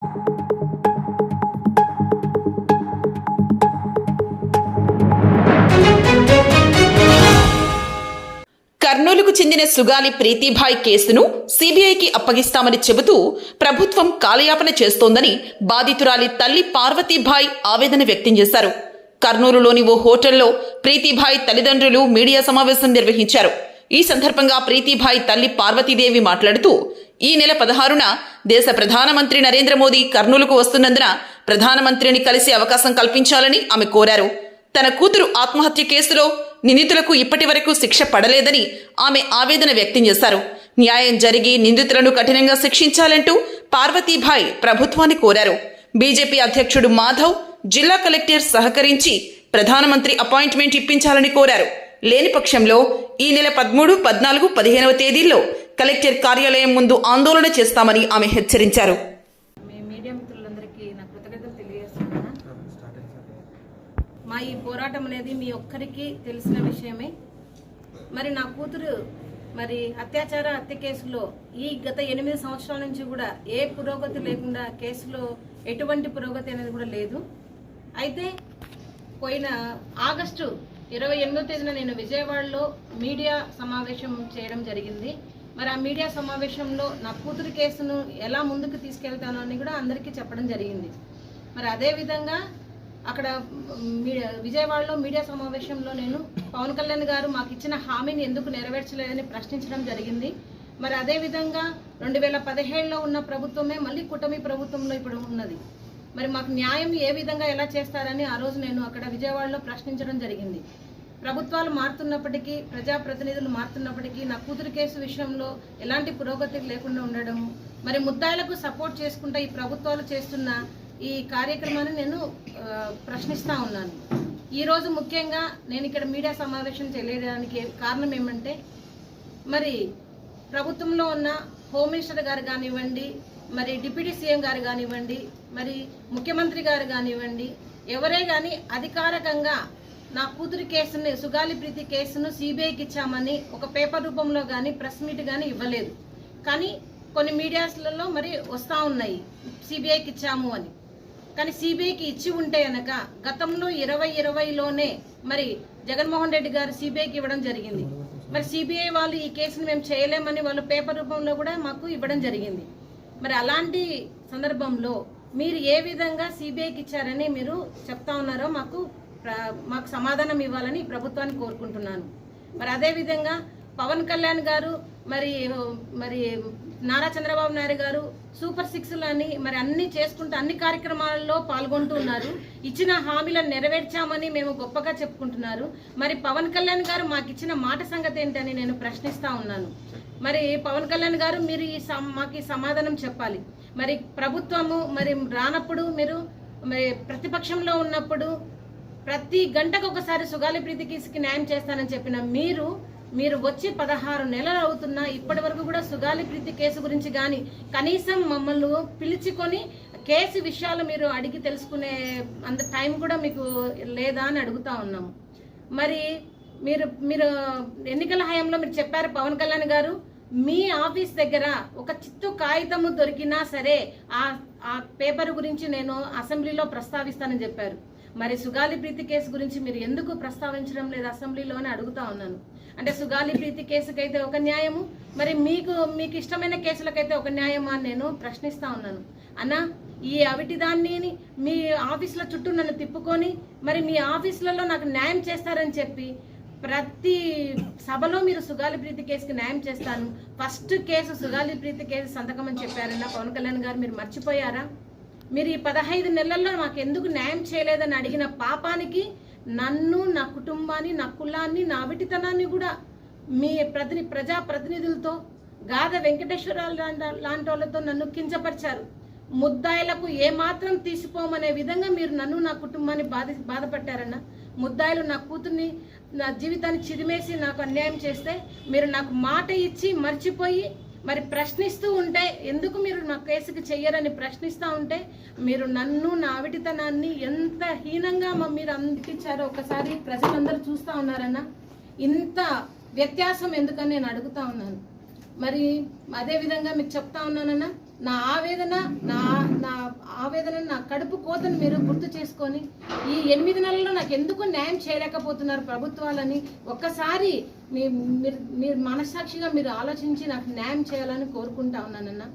కర్నూలుకు చెందిన సుగాలి ప్రీతిభాయ్ కేసును సిబిఐకి అప్పగిస్తామని చెబుతూ ప్రభుత్వం కాలయాపన చేస్తోందని బాధితురాలి తల్లి పార్వతీభాయ్ ఆవేదన వ్యక్తం చేశారు. కర్నూలులోని ఓ హోటల్లో ప్రీతిభాయ్ తల్లిదండ్రులు మీడియా సమావేశం నిర్వహించారు. ఈ సందర్భంగా ప్రీతిభాయ్ తల్లి పార్వతీదేవి మాట్లాడుతూ ఈ నెల పదహారున దేశ ప్రధానమంత్రి నరేంద్ర మోదీ కర్నూలుకు వస్తున్నందున ప్రధానమంత్రిని కలిసే అవకాశం కల్పించాలని ఆమె కోరారు. తన కూతురు ఆత్మహత్య కేసులో నిందితులకు ఇప్పటి వరకు శిక్ష పడలేదని ఆమె ఆవేదన వ్యక్తం చేశారు. న్యాయం జరిగి నిందితులను కఠినంగా శిక్షించాలంటూ పార్వతీభాయ్ ప్రభుత్వాన్ని కోరారు. బీజేపీ అధ్యక్షుడు మాధవ్ జిల్లా కలెక్టర్ సహకరించి ప్రధానమంత్రి అపాయింట్మెంట్ ఇప్పించాలని కోరారు. లేని పక్షంలో ఈ నెల పదమూడు పద్నాలుగు పదిహేనవ తేదీల్లో కలెక్టర్ కార్యాలయం ముందు ఆందోళన చేస్తామని ఆమె హెచ్చరించారు. నా కృతజ్ఞతలు మా ఈ పోరాటం అనేది మీ ఒక్కరికి తెలిసిన విషయమే. మరి నా కూతురు మరి అత్యాచార హత్య కేసులో ఈ గత ఎనిమిది సంవత్సరాల నుంచి కూడా ఏ పురోగతి లేకుండా కేసులో ఎటువంటి పురోగతి అనేది కూడా లేదు. అయితే పోయిన ఆగస్టు ఇరవై ఎనిమిదో తేదీన నేను విజయవాడలో మీడియా సమావేశం చేయడం జరిగింది. మరి ఆ మీడియా సమావేశంలో నా కూతురు కేసును ఎలా ముందుకు తీసుకెళ్తాను అని కూడా అందరికీ చెప్పడం జరిగింది. మరి అదే విధంగా అక్కడ మీ- విజయవాడలో మీడియా సమావేశంలో నేను పవన్ కళ్యాణ్ గారు మాకు ఇచ్చిన హామీని ఎందుకు నెరవేర్చలేదని ప్రశ్నించడం జరిగింది. మరి అదే విధంగా రెండు వేల పదిహేడులో ఉన్న ప్రభుత్వమే మళ్ళీ కూటమి ప్రభుత్వంలో ఇప్పుడు ఉన్నది. మరి మాకు న్యాయం ఏ విధంగా ఎలా చేస్తారని ఆ రోజు నేను అక్కడ విజయవాడలో ప్రశ్నించడం జరిగింది. ప్రభుత్వాలు మారుతున్నప్పటికీ ప్రజాప్రతినిధులు మారుతున్నప్పటికీ నా కూతురు కేసు విషయంలో ఎలాంటి పురోగతి లేకుండా ఉండడం మరి ముద్దాయిలకు సపోర్ట్ చేసుకుంటా ఈ ప్రభుత్వాలు చేస్తున్న ఈ కార్యక్రమాన్ని నేను ప్రశ్నిస్తూ ఉన్నాను. ఈరోజు ముఖ్యంగా నేను ఇక్కడ మీడియా సమావేశం చేయడానికి కారణం ఏమంటే మరి ప్రభుత్వంలో ఉన్న హోమ్ మినిస్టర్ గారు కానివ్వండి మరి డిప్యూటీ సీఎం గారు కానివ్వండి మరి ముఖ్యమంత్రి గారు కానివ్వండి ఎవరే కానీ అధికారికంగా నా కూతురి కేసుని సుగాలి ప్రీతి కేసును సిబిఐకి ఇచ్చామని ఒక పేపర్ రూపంలో కానీ ప్రెస్ మీట్ కానీ ఇవ్వలేదు. కానీ కొన్ని మీడియాస్లలో మరి వస్తూ ఉన్నాయి సిబిఐకి ఇచ్చాము అని. కానీ సిబిఐకి ఇచ్చి ఉంటే కనుక గతంలో ఇరవై ఇరవైలోనే మరి జగన్మోహన్ రెడ్డి గారు సిబిఐకి ఇవ్వడం జరిగింది. మరి సిబిఐ వాళ్ళు ఈ కేసును మేము చేయలేమని వాళ్ళు పేపర్ రూపంలో కూడా మాకు ఇవ్వడం జరిగింది. మరి అలాంటి సందర్భంలో మీరు ఏ విధంగా సిబిఐకి ఇచ్చారని మీరు చెప్తా ఉన్నారో మాకు మాకు సమాధానం ఇవ్వాలని ప్రభుత్వాన్ని కోరుకుంటున్నాను. మరి అదే విధంగా పవన్ కళ్యాణ్ గారు మరి మరి నారా చంద్రబాబు నాయుడు గారు సూపర్ సిక్స్ అని మరి అన్ని చేసుకుంటూ అన్ని కార్యక్రమాల్లో పాల్గొంటూ ఉన్నారు. ఇచ్చిన హామీలను నెరవేర్చామని మేము గొప్పగా చెప్పుకుంటున్నారు. మరి పవన్ కళ్యాణ్ గారు మాకు ఇచ్చిన మాట సంగతి ఏంటని నేను ప్రశ్నిస్తా ఉన్నాను. మరి పవన్ కళ్యాణ్ గారు మీరు ఈ మాకు ఈ సమాధానం చెప్పాలి. మరి ప్రభుత్వము మరి రానప్పుడు మీరు మరి ప్రతిపక్షంలో ఉన్నప్పుడు ప్రతి గంటకు ఒకసారి సుగాలి ప్రీతి కేసుకి న్యాయం చేస్తానని చెప్పిన మీరు మీరు వచ్చి పదహారు నెలలు అవుతున్నా ఇప్పటి వరకు కూడా సుగాలి ప్రీతి కేసు గురించి కానీ కనీసం మమ్మల్ని పిలుచుకొని కేసు విషయాలు మీరు అడిగి తెలుసుకునే అంత టైం కూడా మీకు లేదా అని అడుగుతా ఉన్నాము. మరి మీరు మీరు ఎన్నికల హయాంలో మీరు చెప్పారు పవన్ కళ్యాణ్ గారు మీ ఆఫీస్ దగ్గర ఒక చిత్తు కాగితము దొరికినా సరే ఆ ఆ పేపర్ గురించి నేను అసెంబ్లీలో ప్రస్తావిస్తానని చెప్పారు. మరి సుగాలి ప్రీతి కేసు గురించి మీరు ఎందుకు ప్రస్తావించడం లేదు అసెంబ్లీలో అని అడుగుతా ఉన్నాను. అంటే సుగాలి ప్రీతి కేసుకైతే ఒక న్యాయము మరి మీకు మీకు ఇష్టమైన కేసులకైతే ఒక న్యాయమా అని నేను ప్రశ్నిస్తా ఉన్నాను. అన్న ఈ అవిటిదాన్ని మీ ఆఫీసుల చుట్టూ నన్ను తిప్పుకొని మరి మీ ఆఫీసులలో నాకు న్యాయం చేస్తారని చెప్పి ప్రతి సభలో మీరు సుగాలి ప్రీతి కేసుకి న్యాయం చేస్తాను. First case Sugali Preethi case సంతకం అని చెప్పారన్న పవన్ కళ్యాణ్ గారు మీరు మర్చిపోయారా? మీరు ఈ పదహైదు నెలల్లో మాకు ఎందుకు న్యాయం చేయలేదని అడిగిన పాపానికి నన్ను నా కుటుంబాన్ని నా కులాన్ని నా అవిటితనాన్ని కూడా మీ ప్రతిని ప్రజా ప్రతినిధులతో గాథ వెంకటేశ్వరరావు లాంటి వాళ్ళతో నన్ను కించపరిచారు. ముద్దాయిలకు ఏమాత్రం తీసిపోమనే విధంగా మీరు నన్ను నా కుటుంబాన్ని బాధ బాధపట్టారన్న? ముద్దాయిలు నా కూతుర్ని నా జీవితాన్ని చిరిమేసి నాకు అన్యాయం చేస్తే మీరు నాకు మాట ఇచ్చి మర్చిపోయి మరి ప్రశ్నిస్తూ ఉంటే ఎందుకు మీరు నా కేసుకి చెయ్యరని ప్రశ్నిస్తూ ఉంటే మీరు నన్ను నా ఆవిటితనాన్ని ఎంత హీనంగా మ- మీరు అందించారో ఒకసారి ప్రజలందరూ చూస్తూ ఉన్నారన్న? ఇంత వ్యత్యాసం ఎందుకని నేను అడుగుతా ఉన్నాను. మరి అదే విధంగా మీకు చెప్తా ఉన్నానన్నా? నా ఆవేదన నా నా ఆవేదన నా కడుపు కోతను మీరు గుర్తు చేసుకొని ఈ ఎనిమిది నెలల్లో నాకు ఎందుకు న్యాయం చేయలేకపోతున్నారు ప్రభుత్వాలని ఒక్కసారి మీ మీరు మీరు మనస్సాక్షిగా మీరు ఆలోచించి నాకు న్యాయం చేయాలని కోరుకుంటా ఉన్నానన్నా.